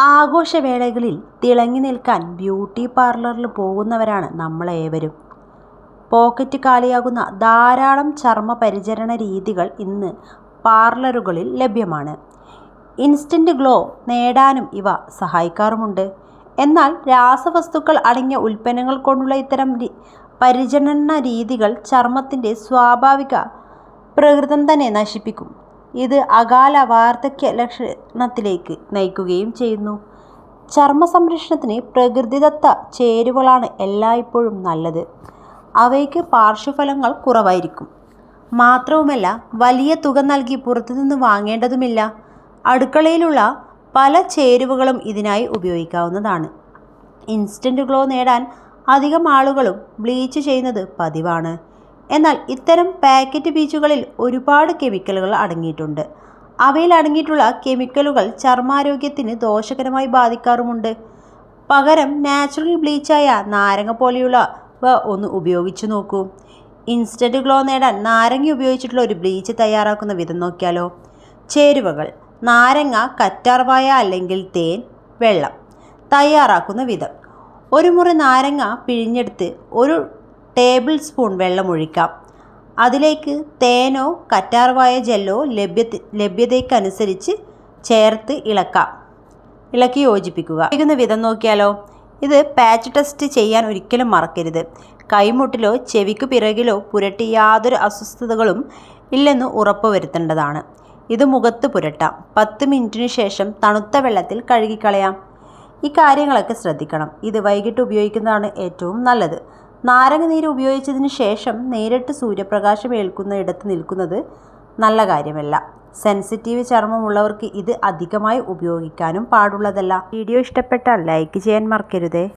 ആഘോഷവേളകളിൽ തിളങ്ങി നിൽക്കാൻ ബ്യൂട്ടി പാർലറിൽ പോകുന്നവരാണ് നമ്മളേവരും. പോക്കറ്റ് കാലിയാകുന്ന ധാരാളം ചർമ്മ പരിചരണ രീതികൾ ഇന്ന് പാർലറുകളിൽ ലഭ്യമാണ്. ഇൻസ്റ്റന്റ് ഗ്ലോ നേടാനും ഇവ സഹായിക്കാറുമുണ്ട്. എന്നാൽ രാസവസ്തുക്കൾ അടങ്ങിയ ഉൽപ്പന്നങ്ങൾ കൊണ്ടുള്ള ഇത്തരം പരിചരണ രീതികൾ ചർമ്മത്തിന്റെ സ്വാഭാവിക പ്രകൃതം തന്നെ നശിപ്പിക്കും. ഇത് അകാല വാർദ്ധക്യ ലക്ഷണത്തിലേക്ക് നയിക്കുകയും ചെയ്യുന്നു. ചർമ്മ സംരക്ഷണത്തിന് പ്രകൃതിദത്ത ചേരുവകളാണ് എല്ലായ്പ്പോഴും നല്ലത്. അവയ്ക്ക് പാർശ്വഫലങ്ങൾ കുറവായിരിക്കും. മാത്രവുമല്ല വലിയ തുക നൽകി പുറത്തുനിന്ന് വാങ്ങേണ്ടതുമില്ല. അടുക്കളയിലുള്ള പല ചേരുവകളും ഇതിനായി ഉപയോഗിക്കാവുന്നതാണ്. ഇൻസ്റ്റന്റ് ഗ്ലോ നേടാൻ അധികം ആളുകളും ബ്ലീച്ച് ചെയ്യുന്നത് പതിവാണ്. എന്നാൽ ഇത്തരം പാക്കറ്റ് ബീജുകളിൽ ഒരുപാട് കെമിക്കലുകൾ അടങ്ങിയിട്ടുണ്ട്. അവയിൽ അടങ്ങിയിട്ടുള്ള കെമിക്കലുകൾ ചർമാരോഗ്യത്തിന് ദോഷകരമായി ബാധിക്കാറുമുണ്ട്. പകരം നാച്ചുറൽ ബ്ലീച്ചായ നാരങ്ങ പോലെയുള്ളവ ഒന്ന് ഉപയോഗിച്ചു നോക്കൂ. ഇൻസ്റ്റന്റ് ഗ്ലോ നേടാൻ നാരങ്ങ ഉപയോഗിച്ചിട്ടുള്ള ഒരു ബ്ലീച്ച് തയ്യാറാക്കുന്ന വിധം നോക്കിയാലോ. ചേരുവകൾ: നാരങ്ങ കറ്റാർവായ അല്ലെങ്കിൽ തേൻ വെള്ളം തയ്യാറാക്കുന്ന വിധം: ഒരു മുറി നാരങ്ങ പിഴിഞ്ഞെടുത്ത് ഒരു ടേബിൾ സ്പൂൺ വെള്ളമൊഴിക്കാം. അതിലേക്ക് തേനോ കറ്റാർവായ ജെല്ലോ ലഭ്യതയ്ക്കനുസരിച്ച് ചേർത്ത് ഇളക്കാം ഇളക്കി യോജിപ്പിക്കുക. ഇരിക്കുന്ന വിധം നോക്കിയാലോ. ഇത് പാച്ച് ടെസ്റ്റ് ചെയ്യാൻ ഒരിക്കലും മറക്കരുത്. കൈമുട്ടിലോ ചെവിക്ക് പിറകിലോ പുരട്ടി യാതൊരു അസ്വസ്ഥതകളും ഇല്ലെന്ന് ഉറപ്പുവരുത്തേണ്ടതാണ് ഇത് മുഖത്ത് പുരട്ടാം. പത്ത് മിനിറ്റിന് ശേഷം തണുത്ത വെള്ളത്തിൽ കഴുകിക്കളയാം. ഈ കാര്യങ്ങളൊക്കെ ശ്രദ്ധിക്കണം. ഇത് വൈകിട്ട് ഉപയോഗിക്കുന്നതാണ് ഏറ്റവും നല്ലത്. നാരങ്ങനീര് ഉപയോഗിച്ചതിന് ശേഷം നേരിട്ട് സൂര്യപ്രകാശം ഏൽക്കുന്ന ഇടത്ത് നിൽക്കുന്നത് നല്ല കാര്യമല്ല. സെൻസിറ്റീവ് ചർമ്മമുള്ളവർക്ക് ഇത് അധികമായി ഉപയോഗിക്കാനും പാടുള്ളതല്ല. വീഡിയോ ഇഷ്ടപ്പെട്ടാൽ ലൈക്ക് ചെയ്യാൻ മറക്കരുതേ.